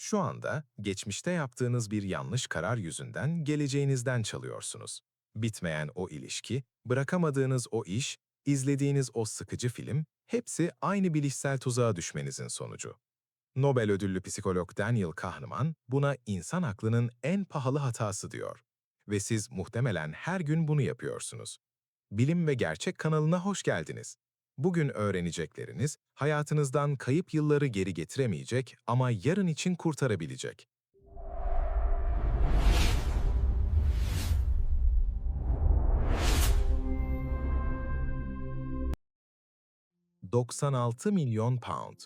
Şu anda geçmişte yaptığınız bir yanlış karar yüzünden geleceğinizden çalıyorsunuz. Bitmeyen o ilişki, bırakamadığınız o iş, izlediğiniz o sıkıcı film, hepsi aynı bilişsel tuzağa düşmenizin sonucu. Nobel ödüllü psikolog Daniel Kahneman buna insan aklının en pahalı hatası diyor. Ve siz muhtemelen her gün bunu yapıyorsunuz. Bilim ve Gerçek kanalına hoş geldiniz. Bugün öğrenecekleriniz hayatınızdan kayıp yılları geri getiremeyecek ama yarın için kurtarabilecek. ...96 milyon pound.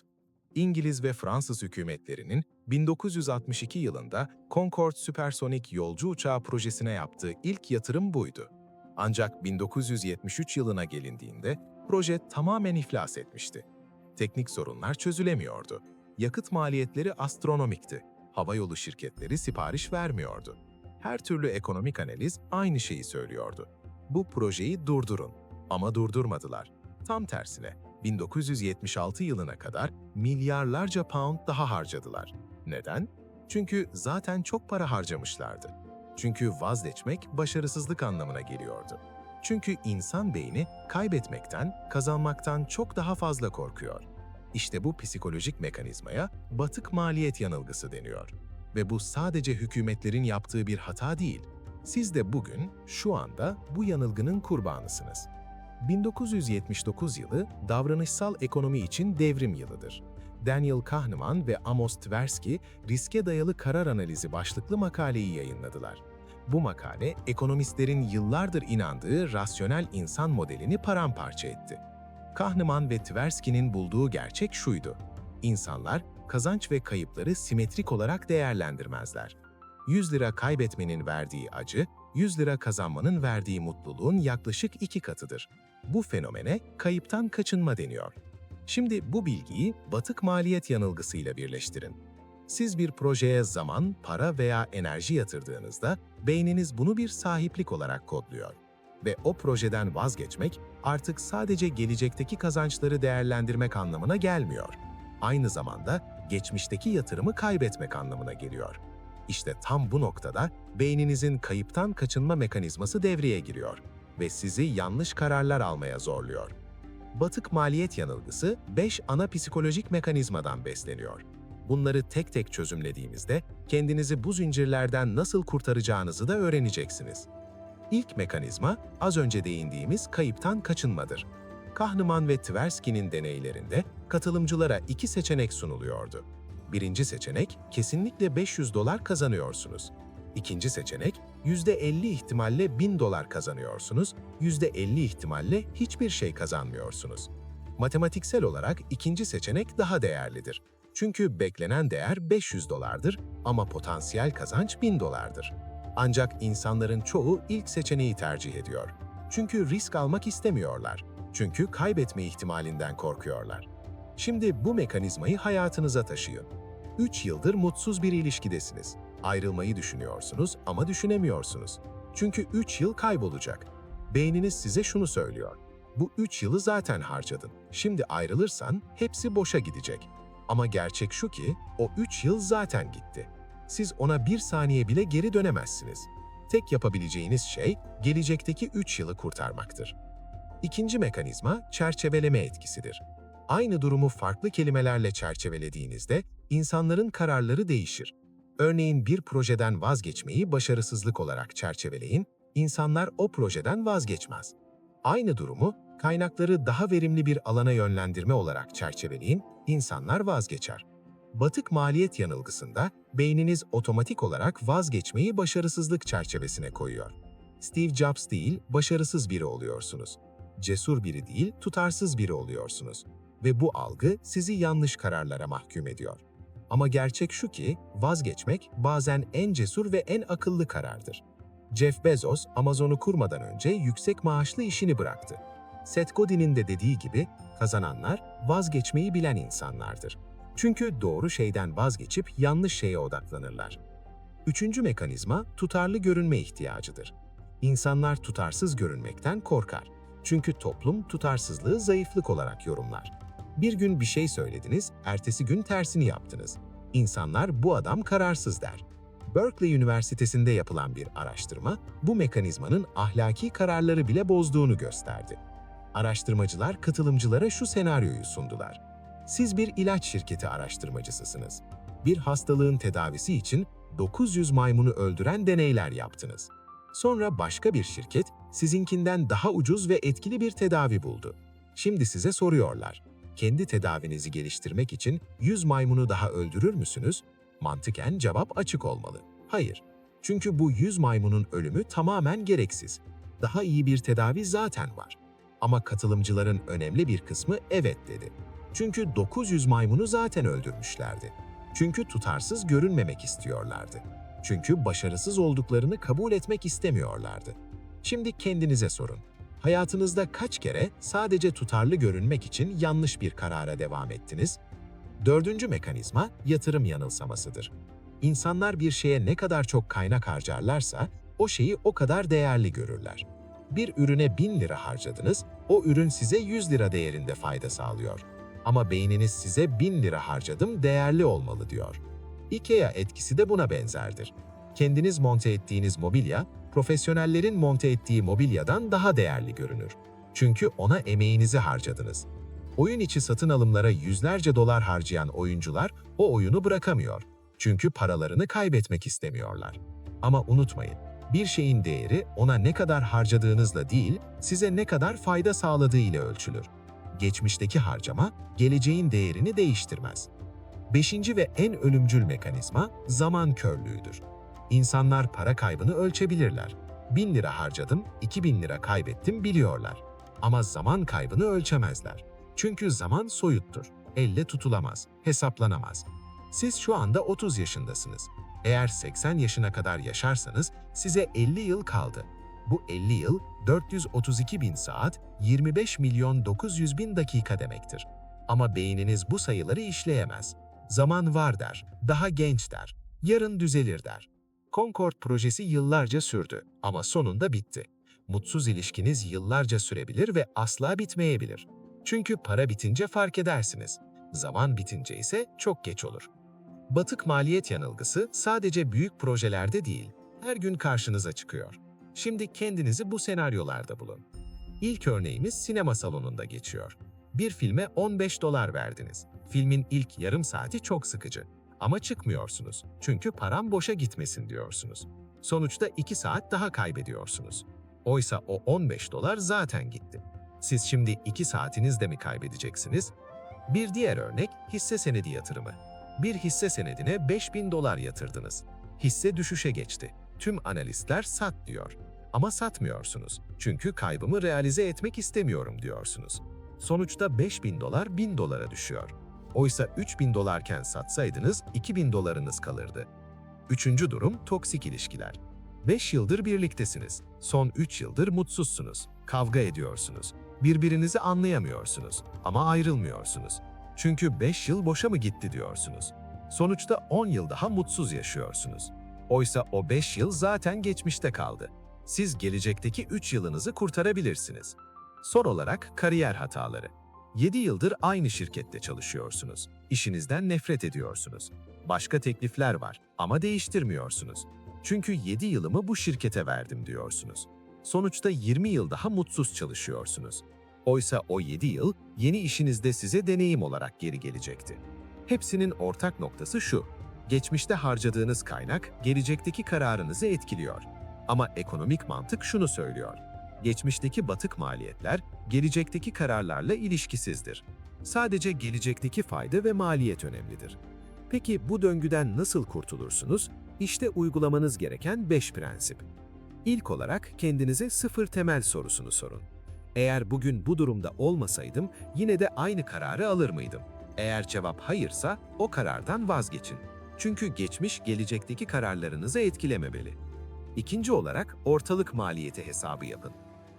İngiliz ve Fransız hükümetlerinin 1962 yılında Concorde süpersonik yolcu uçağı projesine yaptığı ilk yatırım buydu. Ancak 1973 yılına gelindiğinde proje tamamen iflas etmişti. Teknik sorunlar çözülemiyordu. Yakıt maliyetleri astronomikti. Havayolu şirketleri sipariş vermiyordu. Her türlü ekonomik analiz aynı şeyi söylüyordu. Bu projeyi durdurun. Ama durdurmadılar. Tam tersine 1976 yılına kadar milyarlarca pound daha harcadılar. Neden? Çünkü zaten çok para harcamışlardı. Çünkü vazgeçmek başarısızlık anlamına geliyordu. Çünkü insan beyni kaybetmekten, kazanmaktan çok daha fazla korkuyor. İşte bu psikolojik mekanizmaya batık maliyet yanılgısı deniyor. Ve bu sadece hükümetlerin yaptığı bir hata değil. Siz de bugün, şu anda bu yanılgının kurbanısınız. 1979 yılı davranışsal ekonomi için devrim yılıdır. Daniel Kahneman ve Amos Tversky riske dayalı karar analizi başlıklı makaleyi yayınladılar. Bu makale, ekonomistlerin yıllardır inandığı rasyonel insan modelini paramparça etti. Kahneman ve Tversky'nin bulduğu gerçek şuydu. İnsanlar kazanç ve kayıpları simetrik olarak değerlendirmezler. 100 lira kaybetmenin verdiği acı, 100 lira kazanmanın verdiği mutluluğun yaklaşık iki katıdır. Bu fenomene kayıptan kaçınma deniyor. Şimdi bu bilgiyi batık maliyet yanılgısıyla birleştirin. Siz bir projeye zaman, para veya enerji yatırdığınızda beyniniz bunu bir sahiplik olarak kodluyor. Ve o projeden vazgeçmek artık sadece gelecekteki kazançları değerlendirmek anlamına gelmiyor. Aynı zamanda geçmişteki yatırımı kaybetmek anlamına geliyor. İşte tam bu noktada beyninizin kayıptan kaçınma mekanizması devreye giriyor ve sizi yanlış kararlar almaya zorluyor. Batık maliyet yanılgısı 5 ana psikolojik mekanizmadan besleniyor. Bunları tek tek çözümlediğimizde kendinizi bu zincirlerden nasıl kurtaracağınızı da öğreneceksiniz. İlk mekanizma az önce değindiğimiz kayıptan kaçınmadır. Kahneman ve Tversky'nin deneylerinde katılımcılara iki seçenek sunuluyordu. Birinci seçenek, kesinlikle 500 dolar kazanıyorsunuz. İkinci seçenek, %50 ihtimalle 1000 dolar kazanıyorsunuz, %50 ihtimalle hiçbir şey kazanmıyorsunuz. Matematiksel olarak ikinci seçenek daha değerlidir. Çünkü beklenen değer 500 dolardır ama potansiyel kazanç 1000 dolardır. Ancak insanların çoğu ilk seçeneği tercih ediyor. Çünkü risk almak istemiyorlar. Çünkü kaybetme ihtimalinden korkuyorlar. Şimdi bu mekanizmayı hayatınıza taşıyın. 3 yıldır mutsuz bir ilişkidesiniz. Ayrılmayı düşünüyorsunuz ama düşünemiyorsunuz. Çünkü 3 yıl kaybolacak. Beyniniz size şunu söylüyor. Bu 3 yılı zaten harcadın. Şimdi ayrılırsan hepsi boşa gidecek. Ama gerçek şu ki o 3 yıl zaten gitti. Siz ona bir saniye bile geri dönemezsiniz. Tek yapabileceğiniz şey gelecekteki 3 yılı kurtarmaktır. İkinci mekanizma çerçeveleme etkisidir. Aynı durumu farklı kelimelerle çerçevelediğinizde insanların kararları değişir. Örneğin bir projeden vazgeçmeyi başarısızlık olarak çerçeveleyin, insanlar o projeden vazgeçmez. Aynı durumu kaynakları daha verimli bir alana yönlendirme olarak çerçeveleyin, insanlar vazgeçer. Batık maliyet yanılgısında beyniniz otomatik olarak vazgeçmeyi başarısızlık çerçevesine koyuyor. Steve Jobs değil, başarısız biri oluyorsunuz. Cesur biri değil, tutarsız biri oluyorsunuz. Ve bu algı sizi yanlış kararlara mahkum ediyor. Ama gerçek şu ki vazgeçmek bazen en cesur ve en akıllı karardır. Jeff Bezos Amazon'u kurmadan önce yüksek maaşlı işini bıraktı. Seth Godin'in de dediği gibi kazananlar vazgeçmeyi bilen insanlardır. Çünkü doğru şeyden vazgeçip yanlış şeye odaklanırlar. Üçüncü mekanizma tutarlı görünme ihtiyacıdır. İnsanlar tutarsız görünmekten korkar. Çünkü toplum tutarsızlığı zayıflık olarak yorumlar. Bir gün bir şey söylediniz, ertesi gün tersini yaptınız. İnsanlar bu adam kararsız der. Berkeley Üniversitesi'nde yapılan bir araştırma bu mekanizmanın ahlaki kararları bile bozduğunu gösterdi. Araştırmacılar katılımcılara şu senaryoyu sundular. Siz bir ilaç şirketi araştırmacısısınız. Bir hastalığın tedavisi için 900 maymunu öldüren deneyler yaptınız. Sonra başka bir şirket sizinkinden daha ucuz ve etkili bir tedavi buldu. Şimdi size soruyorlar. Kendi tedavinizi geliştirmek için 100 maymunu daha öldürür müsünüz? Mantıken cevap açık olmalı. Hayır. Çünkü bu 100 maymunun ölümü tamamen gereksiz. Daha iyi bir tedavi zaten var. Ama katılımcıların önemli bir kısmı evet dedi. Çünkü 900 maymunu zaten öldürmüşlerdi. Çünkü tutarsız görünmemek istiyorlardı. Çünkü başarısız olduklarını kabul etmek istemiyorlardı. Şimdi kendinize sorun. Hayatınızda kaç kere sadece tutarlı görünmek için yanlış bir karara devam ettiniz? Dördüncü mekanizma yatırım yanılsamasıdır. İnsanlar bir şeye ne kadar çok kaynak harcarlarsa o şeyi o kadar değerli görürler. Bir ürüne 1000 lira harcadınız, o ürün size 100 lira değerinde fayda sağlıyor. Ama beyniniz size 1000 lira harcadım değerli olmalı diyor. IKEA etkisi de buna benzerdir. Kendiniz monte ettiğiniz mobilya, profesyonellerin monte ettiği mobilyadan daha değerli görünür. Çünkü ona emeğinizi harcadınız. Oyun içi satın alımlara yüzlerce dolar harcayan oyuncular o oyunu bırakamıyor. Çünkü paralarını kaybetmek istemiyorlar. Ama unutmayın, bir şeyin değeri ona ne kadar harcadığınızla değil, size ne kadar fayda sağladığı ile ölçülür. Geçmişteki harcama, geleceğin değerini değiştirmez. Beşinci ve en ölümcül mekanizma zaman körlüğüdür. İnsanlar para kaybını ölçebilirler. 1000 lira harcadım, 2000 lira kaybettim biliyorlar. Ama zaman kaybını ölçemezler. Çünkü zaman soyuttur, elle tutulamaz, hesaplanamaz. Siz şu anda 30 yaşındasınız. Eğer 80 yaşına kadar yaşarsanız size 50 yıl kaldı. Bu 50 yıl 432 bin saat, 25 milyon 900 bin dakika demektir. Ama beyniniz bu sayıları işleyemez. Zaman var der, daha genç der, yarın düzelir der. Concord projesi yıllarca sürdü ama sonunda bitti. Mutsuz ilişkiniz yıllarca sürebilir ve asla bitmeyebilir. Çünkü para bitince fark edersiniz. Zaman bitince ise çok geç olur. Batık maliyet yanılgısı sadece büyük projelerde değil, her gün karşınıza çıkıyor. Şimdi kendinizi bu senaryolarda bulun. İlk örneğimiz sinema salonunda geçiyor. Bir filme 15 dolar verdiniz. Filmin ilk yarım saati çok sıkıcı. Ama çıkmıyorsunuz. Çünkü param boşa gitmesin diyorsunuz. Sonuçta 2 saat daha kaybediyorsunuz. Oysa o 15 dolar zaten gitti. Siz şimdi 2 saatinizde mi kaybedeceksiniz? Bir diğer örnek hisse senedi yatırımı. Bir hisse senedine 5000 dolar yatırdınız. Hisse düşüşe geçti. Tüm analistler sat diyor. Ama satmıyorsunuz. Çünkü kaybımı realize etmek istemiyorum diyorsunuz. Sonuçta 5000 dolar 1000 dolara düşüyor. Oysa 3000 dolarken satsaydınız 2000 dolarınız kalırdı. Üçüncü durum toksik ilişkiler. 5 yıldır birliktesiniz. Son 3 yıldır mutsuzsunuz. Kavga ediyorsunuz. Birbirinizi anlayamıyorsunuz ama ayrılmıyorsunuz. Çünkü 5 yıl boşa mı gitti diyorsunuz. Sonuçta 10 yıl daha mutsuz yaşıyorsunuz. Oysa o 5 yıl zaten geçmişte kaldı. Siz gelecekteki 3 yılınızı kurtarabilirsiniz. Son olarak kariyer hataları. 7 yıldır aynı şirkette çalışıyorsunuz. İşinizden nefret ediyorsunuz. Başka teklifler var ama değiştirmiyorsunuz. Çünkü 7 yılımı bu şirkete verdim diyorsunuz. Sonuçta 20 yıl daha mutsuz çalışıyorsunuz. Oysa o 7 yıl yeni işinizde size deneyim olarak geri gelecekti. Hepsinin ortak noktası şu. Geçmişte harcadığınız kaynak gelecekteki kararınızı etkiliyor. Ama ekonomik mantık şunu söylüyor. Geçmişteki batık maliyetler gelecekteki kararlarla ilişkisizdir. Sadece gelecekteki fayda ve maliyet önemlidir. Peki bu döngüden nasıl kurtulursunuz? İşte uygulamanız gereken 5 prensip. İlk olarak kendinize sıfır temel sorusunu sorun. Eğer bugün bu durumda olmasaydım yine de aynı kararı alır mıydım? Eğer cevap hayırsa o karardan vazgeçin. Çünkü geçmiş gelecekteki kararlarınızı etkilememeli. İkinci olarak ortalık maliyeti hesabı yapın.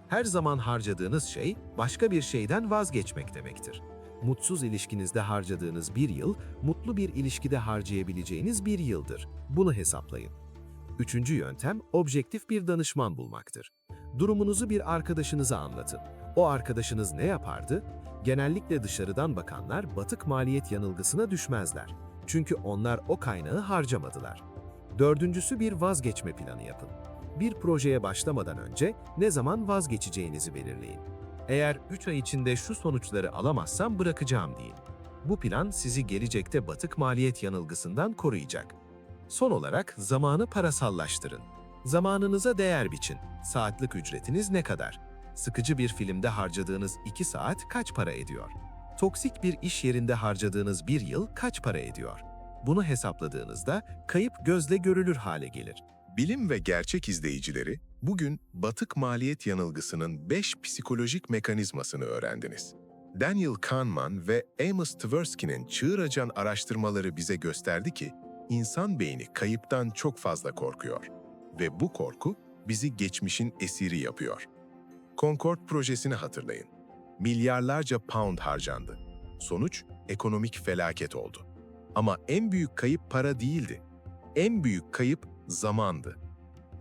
Her zaman harcadığınız şey başka bir şeyden vazgeçmek demektir. Mutsuz ilişkinizde harcadığınız bir yıl, mutlu bir ilişkide harcayabileceğiniz bir yıldır. Bunu hesaplayın. Üçüncü yöntem, objektif bir danışman bulmaktır. Durumunuzu bir arkadaşınıza anlatın. O arkadaşınız ne yapardı? Genellikle dışarıdan bakanlar batık maliyet yanılgısına düşmezler. Çünkü onlar o kaynağı harcamadılar. Dördüncüsü bir vazgeçme planı yapın. Bir projeye başlamadan önce ne zaman vazgeçeceğinizi belirleyin. Eğer 3 ay içinde şu sonuçları alamazsam bırakacağım deyin. Bu plan sizi gelecekte batık maliyet yanılgısından koruyacak. Son olarak zamanı parasallaştırın. Zamanınıza değer biçin. Saatlik ücretiniz ne kadar? Sıkıcı bir filmde harcadığınız 2 saat kaç para ediyor? Toksik bir iş yerinde harcadığınız bir yıl kaç para ediyor? Bunu hesapladığınızda kayıp gözle görülür hale gelir. Bilim ve gerçek izleyicileri, bugün batık maliyet yanılgısının 5 psikolojik mekanizmasını öğrendiniz. Daniel Kahneman ve Amos Tversky'nin çığır açan araştırmaları bize gösterdi ki, insan beyni kayıptan çok fazla korkuyor. Ve bu korku bizi geçmişin esiri yapıyor. Concord projesini hatırlayın. Milyarlarca pound harcandı. Sonuç ekonomik felaket oldu. Ama en büyük kayıp para değildi. En büyük kayıp zamandı.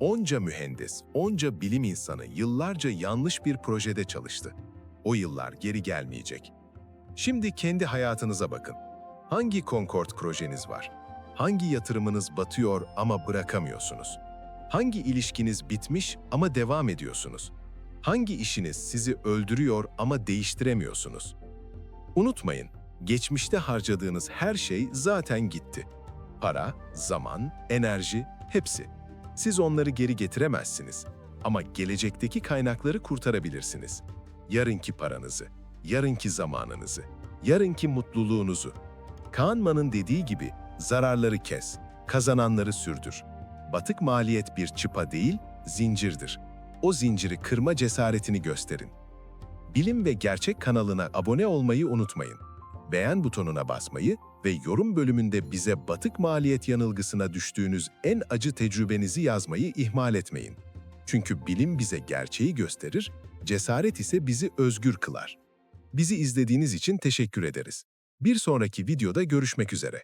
Onca mühendis, onca bilim insanı yıllarca yanlış bir projede çalıştı. O yıllar geri gelmeyecek. Şimdi kendi hayatınıza bakın. Hangi Concord projeniz var? Hangi yatırımınız batıyor ama bırakamıyorsunuz? Hangi ilişkiniz bitmiş ama devam ediyorsunuz? Hangi işiniz sizi öldürüyor ama değiştiremiyorsunuz? Unutmayın, geçmişte harcadığınız her şey zaten gitti. Para, zaman, enerji, hepsi. Siz onları geri getiremezsiniz. Ama gelecekteki kaynakları kurtarabilirsiniz. Yarınki paranızı, yarınki zamanınızı, yarınki mutluluğunuzu. Kahneman'ın dediği gibi zararları kes, kazananları sürdür. Batık maliyet bir çıpa değil, zincirdir. O zinciri kırma cesaretini gösterin. Bilim ve Gerçek kanalına abone olmayı unutmayın. Beğen butonuna basmayı ve yorum bölümünde bize batık maliyet yanılgısına düştüğünüz en acı tecrübenizi yazmayı ihmal etmeyin. Çünkü bilim bize gerçeği gösterir, cesaret ise bizi özgür kılar. Bizi izlediğiniz için teşekkür ederiz. Bir sonraki videoda görüşmek üzere.